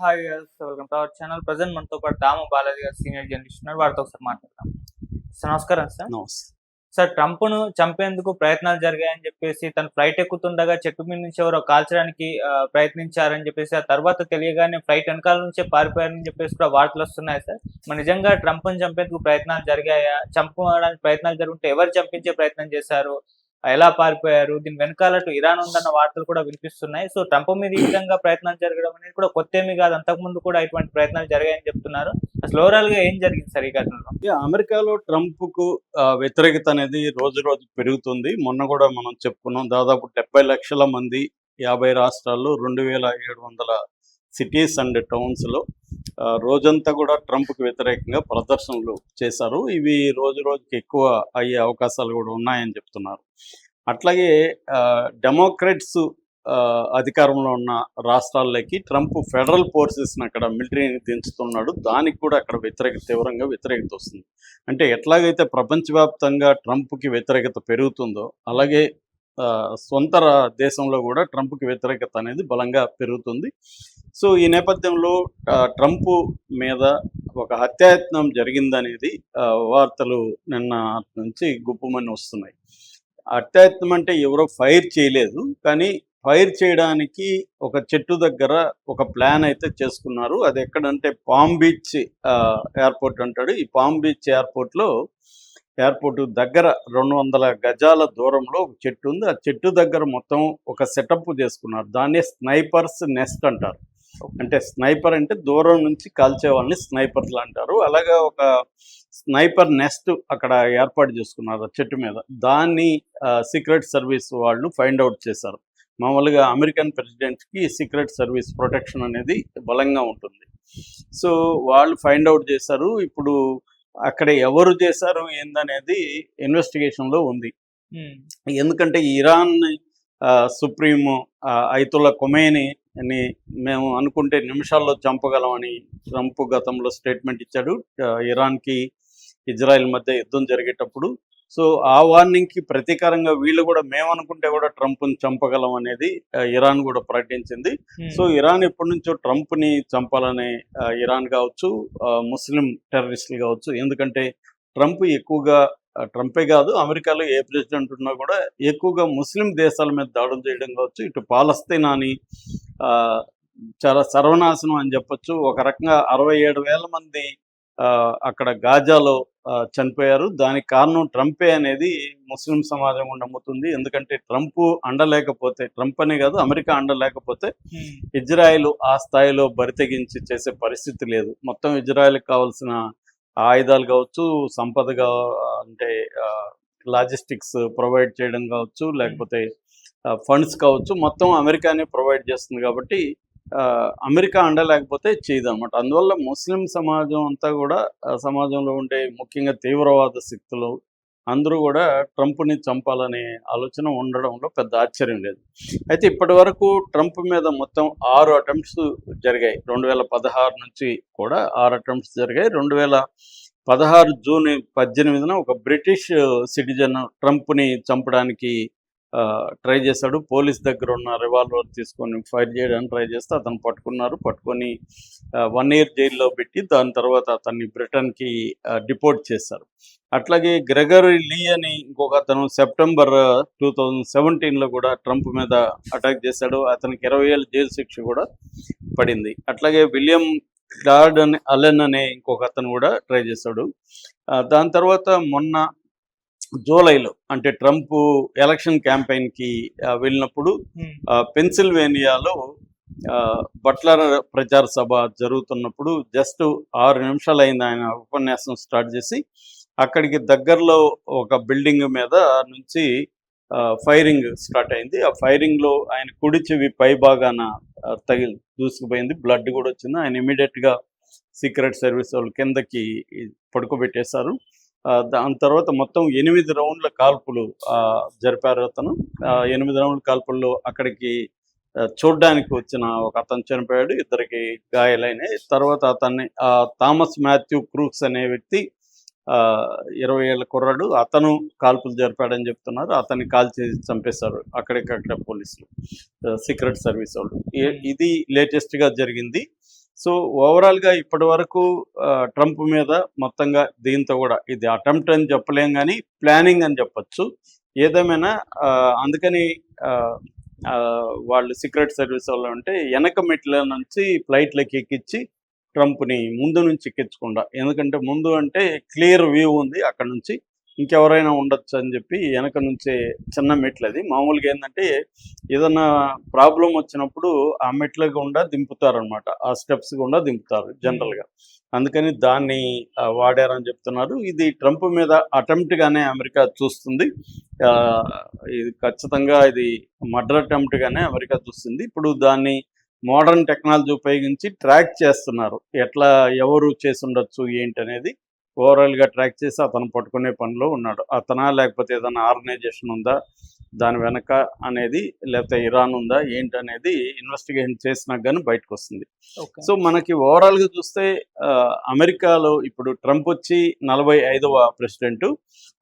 Hi welcome to our channel. Present మనతో పాటు దామ బాలాజీ గారు సీనియర్ జర్నలిస్ట్ ఉన్నారు. వారితో ఒకసారి మాట్లాడదాం. సార్ నమస్కారం సార్. సార్ ట్రంప్ను చంపేందుకు ప్రయత్నాలు జరిగాయని చెప్పేసి తను ఫ్లైట్ ఎక్కుతుండగా చెట్టు మీద నుంచి ఎవరో కాల్చడానికి ప్రయత్నించారని చెప్పేసి ఆ తర్వాత తెలియగానే ఫ్లైట్ వెనకాల నుంచే పారిపోయారని చెప్పేసి కూడా వార్తలు వస్తున్నాయి సార్. మరి నిజంగా ట్రంప్ను చంపేందుకు ప్రయత్నాలు జరిగాయా? చంపడానికి ప్రయత్నాలు జరుగుంటే ఎవరు చంపించే ప్రయత్నం చేశారు? ఎలా పారిపోయారు? దీని వెనకాల ఇరాన్ ఉందన్న వార్తలు కూడా వినిపిస్తున్నాయి. సో ట్రంప్ మీద ఈ విధంగా ప్రయత్నాలు జరగడం అనేది కూడా కొత్త ఏమీ కాదు. అంతకుముందు కూడా ఇటువంటి ప్రయత్నాలు జరిగాయని చెప్తున్నారు. అసలు ఓవరాల్గా ఏం జరిగింది సార్ ఈ ఘటనలో? అమెరికాలో ట్రంప్కు ఆ, వ్యతిరేకత అనేది రోజు రోజు పెరుగుతుంది. మొన్న కూడా మనం చెప్పుకున్నాం దాదాపు డెబ్బై లక్షల మంది యాభై రాష్ట్రాల్లో రెండు వేల ఏడు వందల సిటీస్ అండ్ టౌన్స్లో రోజంతా కూడా ట్రంప్కి వ్యతిరేకంగా ప్రదర్శనలు చేశారు. ఇవి రోజు రోజుకి ఎక్కువ అయ్యే అవకాశాలు కూడా ఉన్నాయని చెప్తున్నారు. అట్లాగే డెమోక్రాట్స్ అధికారంలో ఉన్న రాష్ట్రాల్లోకి ట్రంప్ ఫెడరల్ ఫోర్సెస్ని అక్కడ మిలిటరీని దించుతున్నాడు. దానికి కూడా అక్కడ వ్యతిరేకత తీవ్రంగా వ్యతిరేకత వస్తుంది. అంటే ఎట్లాగైతే ప్రపంచవ్యాప్తంగా ట్రంప్కి వ్యతిరేకత పెరుగుతుందో అలాగే ఆ, సొంత దేశంలో కూడా ట్రంప్కి వ్యతిరేకత అనేది బలంగా పెరుగుతుంది. సో ఈ నేపథ్యంలో ట్రంప్ మీద ఒక హత్యాయత్నం జరిగిందనేది ఆ, వార్తలు నిన్న నుంచి గుప్పమని వస్తున్నాయి. హత్యాయత్నం అంటే ఎవరో ఫైర్ చేయలేదు కానీ ఫైర్ చేయడానికి ఒక చెట్టు దగ్గర ఒక ప్లాన్ అయితే చేసుకున్నారు. అది ఎక్కడంటే పామ్ బీచ్ ఆ, ఎయిర్పోర్ట్ అంటాడు. ఈ పామ్ బీచ్ ఎయిర్పోర్ట్లో ఎయిర్పోర్ట్ దగ్గర రెండు వందల గజాల దూరంలో ఒక చెట్టు ఉంది. ఆ చెట్టు దగ్గర మొత్తం ఒక సెటప్ చేసుకున్నారు. దాన్ని స్నైపర్స్ నెస్ట్ అంటారు. అంటే స్నైపర్ అంటే దూరం నుంచి కాల్చే వాళ్ళని స్నైపర్లు అంటారు. అలాగే ఒక స్నైపర్ నెస్ట్ అక్కడ ఏర్పాటు చేసుకున్నారు చెట్టు మీద. దాన్ని సీక్రెట్ సర్వీస్ వాళ్ళు ఫైండ్ అవుట్ చేశారు. మామూలుగా అమెరికన్ ప్రెసిడెంట్కి సీక్రెట్ సర్వీస్ ప్రొటెక్షన్ అనేది బలంగా ఉంటుంది. సో వాళ్ళు ఫైండ్ అవుట్ చేశారు. ఇప్పుడు అక్కడ ఎవరు చేశారు ఏందనేది ఇన్వెస్టిగేషన్లో ఉంది. ఎందుకంటే ఇరాన్ సుప్రీం ఐతుల్లా కొమేని అని మేము అనుకుంటే నిమిషాల్లో చంపగలమని ట్రంప్ గతంలో స్టేట్మెంట్ ఇచ్చాడు. ఇరాన్కి ఇజ్రాయెల్ మధ్య యుద్ధం జరిగేటప్పుడు. సో ఆ వార్నింగ్కి ప్రతీకారంగా వీళ్ళు కూడా మేము అనుకుంటే కూడా ట్రంప్ని చంపగలం అనేది ఇరాన్ కూడా ప్రకటించింది. సో ఇరాన్ ఎప్పటి నుంచో ట్రంప్ని చంపాలనే ఇరాన్ కావచ్చు ముస్లిం టెర్రరిస్టులు కావచ్చు. ఎందుకంటే ట్రంప్ ఎక్కువగా ట్రంపే కాదు అమెరికాలో ఏ ప్రెసిడెంట్ ఉన్నా కూడా ఎక్కువగా ముస్లిం దేశాల మీద దాడులు చేయడం కావచ్చు ఇటు పాలస్తీనాని ఆ, చాలా సర్వనాశనం అని చెప్పొచ్చు. ఒక రకంగా అరవై ఏడు వేల మంది ఆ, అక్కడ గాజాలో చనిపోయారు. దానికి కారణం ట్రంపే అనేది ముస్లిం సమాజం కూడా నమ్ముతుంది ఎందుకంటే ట్రంప్ అండలేకపోతే ట్రంప్ అనే కాదు అమెరికా అండలేకపోతే ఇజ్రాయెల్ ఆ స్థాయిలో బరితెగించి చేసే పరిస్థితి లేదు. మొత్తం ఇజ్రాయెల్కి కావాల్సిన ఆయుధాలు కావచ్చు సంపదగా అంటే లాజిస్టిక్స్ ప్రొవైడ్ చేయడం కావచ్చు లేకపోతే ఫండ్స్ కావచ్చు మొత్తం అమెరికానే ప్రొవైడ్ చేస్తుంది కాబట్టి అమెరికా అండ లేకపోతే చేయదు అనమాట అందువల్ల ముస్లిం సమాజం అంతా కూడా సమాజంలో ఉండే ముఖ్యంగా తీవ్రవాద శక్తులు అందరూ కూడా ట్రంప్ని చంపాలనే ఆలోచన ఉండడంలో పెద్ద ఆశ్చర్యం లేదు. అయితే ఇప్పటి వరకు ట్రంప్ మీద మొత్తం ఆరు అటెంప్ట్స్ జరిగాయి. రెండు వేల పదహారు నుంచి కూడా ఆరు అటెంప్ట్స్ జరిగాయి. రెండు వేల పదహారు జూన్ పద్దెనిమిదిన ఒక బ్రిటిష్ సిటిజన్ ట్రంప్ని చంపడానికి ట్రై చేశాడు పోలీస్ దగ్గర ఉన్న రివాల్వర్ తీసుకొని ఫైర్ చేయడానికి ట్రై చేస్తే అతను పట్టుకున్నారు. పట్టుకొని వన్ ఇయర్ జైల్లో పెట్టి దాని తర్వాత అతన్ని బ్రిటన్కి డిపోర్ట్ చేశారు. అట్లాగే గ్రెగరీ లీ అని ఇంకొక అతను సెప్టెంబర్ టూ థౌజండ్ సెవెంటీన్లో కూడా ట్రంప్ మీద అటాక్ చేశాడు. అతనికి ఇరవై ఏళ్ళ జైలు శిక్ష కూడా పడింది. అట్లాగే విలియం క్లాడ్ అని అలెన్ అనే ఇంకొక అతను కూడా ట్రై చేశాడు. దాని తర్వాత మొన్న జూలైలో అంటే ట్రంప్ ఎలక్షన్ క్యాంపెయిన్కి వెళ్ళినప్పుడు ఉమ్, ఆ, పెన్సిల్వేనియాలో బట్లర్ ప్రచార సభ జరుగుతున్నప్పుడు జస్ట్ ఆరు నిమిషాలు అయింది ఆయన ఉపన్యాసం స్టార్ట్ చేసి అక్కడికి దగ్గరలో ఒక బిల్డింగ్ మీద నుంచి ఫైరింగ్ స్టార్ట్ అయింది. ఆ ఫైరింగ్లో ఆయన కుడి చెవి పై భాగాన తగిలి దూసుకుపోయింది. బ్లడ్ కూడా వచ్చింది. ఆయన ఇమీడియట్గా సీక్రెట్ సర్వీస్ వాళ్ళు కిందకి పడుకోబెట్టేశారు. దాని తర్వాత మొత్తం ఎనిమిది రౌండ్ల కాల్పులు ఆ, జరిపారు అతను. ఆ, ఎనిమిది రౌండ్ల కాల్పుల్లో అక్కడికి చూడ్డానికి వచ్చిన ఒక అతను చనిపోయాడు ఇద్దరికి గాయాలైనాయి. తర్వాత అతన్ని ఆ, థామస్ మాథ్యూ క్రూక్స్ అనే వ్యక్తి ఆ, ఇరవై ఏళ్ళ కుర్రాడు అతను కాల్పులు జరిపాడని చెప్తున్నారు. అతన్ని కాల్చి చంపేశారు అక్కడికక్కడ పోలీసులు సీక్రెట్ సర్వీస్ వాళ్ళు. ఇది లేటెస్ట్గా జరిగింది. సో ఓవరాల్గా ఇప్పటి వరకు ఆ, ట్రంప్ మీద మొత్తంగా దీంతో కూడా ఇది అటెంప్ట్ అని చెప్పలేం కానీ ప్లానింగ్ అని చెప్పొచ్చు. ఏదేమైనా ఆ, అందుకని ఆ, వాళ్ళు సీక్రెట్ సర్వీస్ వాళ్ళు అంటే వెనక మెట్ల నుంచి ఫ్లైట్లకి ఎక్కించి ట్రంప్ని ముందు నుంచి ఎక్కించకుండా ఎందుకంటే ముందు అంటే క్లియర్ వ్యూ ఉంది అక్కడ నుంచి. ఇంకెవరైనా ఉండొచ్చు అని చెప్పి వెనక నుంచే చిన్న మెట్లు అది. మామూలుగా ఏంటంటే ఏదన్నా ప్రాబ్లం వచ్చినప్పుడు ఆ మెట్ల గుండా దింపుతారనమాట ఆ స్టెప్స్ గుండా దింపుతారు జనరల్గా. అందుకని దాన్ని వాడారని చెప్తున్నారు. ఇది ట్రంప్ మీద అటెంప్ట్ గానే అమెరికా చూస్తుంది. ఆ, ఇది ఖచ్చితంగా ఇది మర్డర్ అటెంప్ట్ గానే అమెరికా చూస్తుంది. ఇప్పుడు దాన్ని మోడర్న్ టెక్నాలజీ ఉపయోగించి ట్రాక్ చేస్తున్నారు. ఎట్లా ఎవరు చేసి ఉండొచ్చు ఏంటి అనేది ఓవరాల్గా ట్రాక్ చేసి అతను పట్టుకునే పనిలో ఉన్నాడు. అతనా లేకపోతే ఏదైనా ఆర్గనైజేషన్ ఉందా? దాని వెనక అనేది లేకపోతే ఇరాన్ ఉందా? ఏంటి అనేది ఇన్వెస్టిగేషన్ చేసినా కానీ బయటకు వస్తుంది. సో మనకి ఓవరాల్గా చూస్తే అమెరికాలో ఇప్పుడు ట్రంప్ వచ్చి నలభై ఐదవ ప్రెసిడెంట్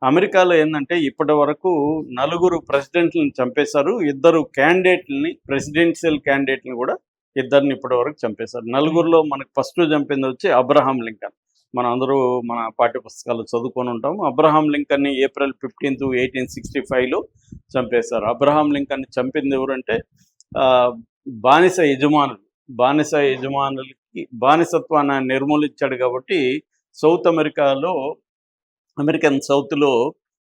అమెరికాలో ఏంటంటే ఇప్పటి వరకు నలుగురు ప్రెసిడెంట్లను చంపేశారు. ఇద్దరు క్యాండిడేట్లని ప్రెసిడెన్షియల్ క్యాండిడేట్ని కూడా ఇద్దరిని ఇప్పటి వరకు చంపేశారు. నలుగురిలో మనకు ఫస్ట్ చంపింది వచ్చి అబ్రహాం లింకన్ మన అందరూ మన పాఠ్య పుస్తకాలు చదువుకొని ఉంటాం. అబ్రహాం లింకన్ని ఏప్రిల్ ఫిఫ్టీన్త్ ఎయిటీన్ సిక్స్టీ ఫైవ్లో చంపేశారు. అబ్రహాం లింకన్ని చంపింది ఎవరంటే ఆ, బానిస యజమానులు. బానిస యజమానులకి బానిసత్వాన్ని నిర్మూలించాడు కాబట్టి సౌత్ అమెరికాలో అమెరికన్ సౌత్లో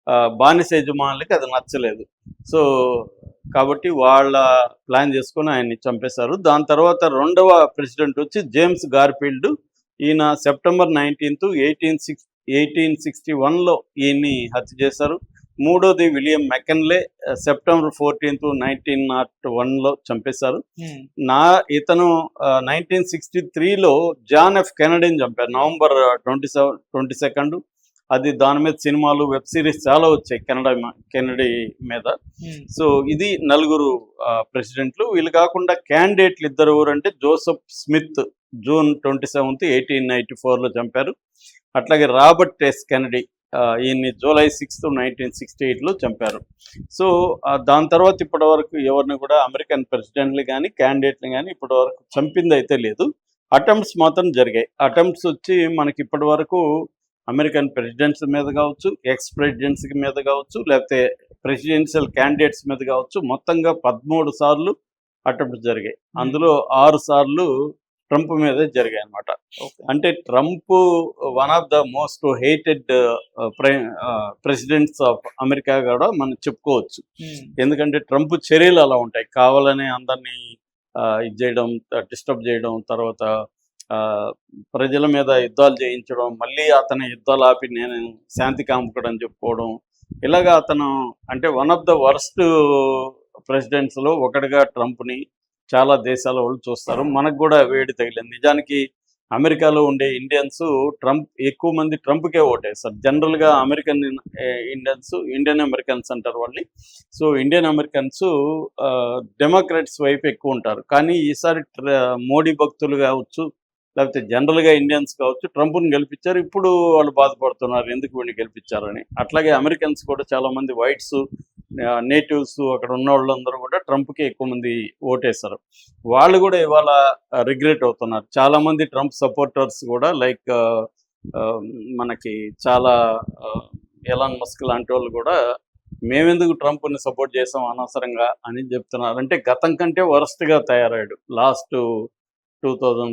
ఆ, బానిస యజమానులకి అది నచ్చలేదు. సో కాబట్టి వాళ్ళ ప్లాన్ చేసుకొని ఆయన్ని చంపేశారు. దాని తర్వాత రెండవ ప్రెసిడెంట్ వచ్చి జేమ్స్ గార్ఫీల్డ్ ఈయన September nineteenth eighteen six eighteen sixty వన్లో ఈయన్ని హత్య చేశారు. మూడోది William McKinley September fourteenth nineteen nought వన్లో చంపేశారు. నా ఇతను నైన్టీన్ సిక్స్టీ త్రీలో జాన్ ఎఫ్ కెనడీని చంపారు. November twenty seven twenty second. అది దాని మీద సినిమాలు వెబ్ సిరీస్ చాలా వచ్చాయి కెనడా కెనడీ మీద. సో ఇది నలుగురు ప్రెసిడెంట్లు. వీళ్ళు కాకుండా క్యాండిడేట్లు ఇద్దరు ఎవరంటే Joseph Smith. June twenty seventh eighteen ninety ఫోర్లో చంపారు. అట్లాగే రాబర్ట్ ఎస్ కెనడీ ఈయన్ని జూలై సిక్స్త్ నైన్టీన్ సిక్స్టీ ఎయిట్లో చంపారు. సో దాని తర్వాత ఇప్పటి వరకు ఎవరిని కూడా అమెరికన్ ప్రెసిడెంట్లు కానీ క్యాండిడేట్లు కానీ ఇప్పటి వరకు చంపింది అయితే లేదు. అటెంప్ట్స్ మాత్రం జరిగాయి. అటెంప్ట్స్ వచ్చి మనకి ఇప్పటి వరకు అమెరికన్ ప్రెసిడెంట్స్ మీద కావచ్చు ఎక్స్ ప్రెసిడెంట్స్ మీద కావచ్చు లేకపోతే ప్రెసిడెన్షియల్ క్యాండిడేట్స్ మీద కావచ్చు మొత్తంగా పదమూడు సార్లు అటెంప్ట్ జరిగాయి. అందులో ఆరు సార్లు ట్రంప్ మీదే జరిగాయి అన్నమాట ఓకే. అంటే Trump one of the most hated presidents of America కూడా మనం చెప్పుకోవచ్చు. ఉమ్, ఎందుకంటే ట్రంప్ చర్యలు అలా ఉంటాయి. కావాలని అందరినీ ఇది చేయడం డిస్టర్బ్ చేయడం తర్వాత ప్రజల మీద యుద్ధాలు చేయించడం మళ్ళీ అతని యుద్ధాలు ఆపి నేను శాంతి కాముకుడని చెప్పుకోవడం. ఇలాగా అతను అంటే వన్ ఆఫ్ ద వర్స్ట్ ప్రెసిడెంట్స్లో ఒకటిగా ట్రంప్ని చాలా దేశాల వాళ్ళు చూస్తారు. మనకు కూడా వేడి తగిలింది. నిజానికి అమెరికాలో ఉండే ఇండియన్స్ ట్రంప్ ఎక్కువ మంది ట్రంప్కే ఓటేస్తారు. జనరల్గా అమెరికన్ ఇండియన్స్ ఇండియన్ అమెరికన్స్ అంటారు వాళ్ళు సో ఇండియన్ అమెరికన్స్ డెమోక్రాట్స్ వైపు ఎక్కువ ఉంటారు. కానీ ఈసారి ట్ర- మోడీ భక్తులు కావచ్చు లేకపోతే జనరల్గా ఇండియన్స్ కావచ్చు ట్రంప్ను గెలిపించారు. ఇప్పుడు వాళ్ళు బాధపడుతున్నారు. ఎందుకు వీడిని గెలిపించారని. అట్లాగే అమెరికన్స్ కూడా చాలా మంది వైట్స్ నేటివ్స్ అక్కడ ఉన్న వాళ్ళందరూ కూడా ట్రంప్కి ఎక్కువ మంది ఓటేశారు. వాళ్ళు కూడా ఇవాళ రిగ్రెట్ అవుతున్నారు. చాలా మంది ట్రంప్ సపోర్టర్స్ కూడా లైక్ మనకి చాలా ఎలాన్ మస్క్ లాంటి వాళ్ళు కూడా మేమెందుకు ట్రంప్ని సపోర్ట్ చేసాం అనవసరంగా అని చెప్తున్నారు. అంటే గతం కంటే వరస్ట్గా తయారయ్యాడు. Last two thousand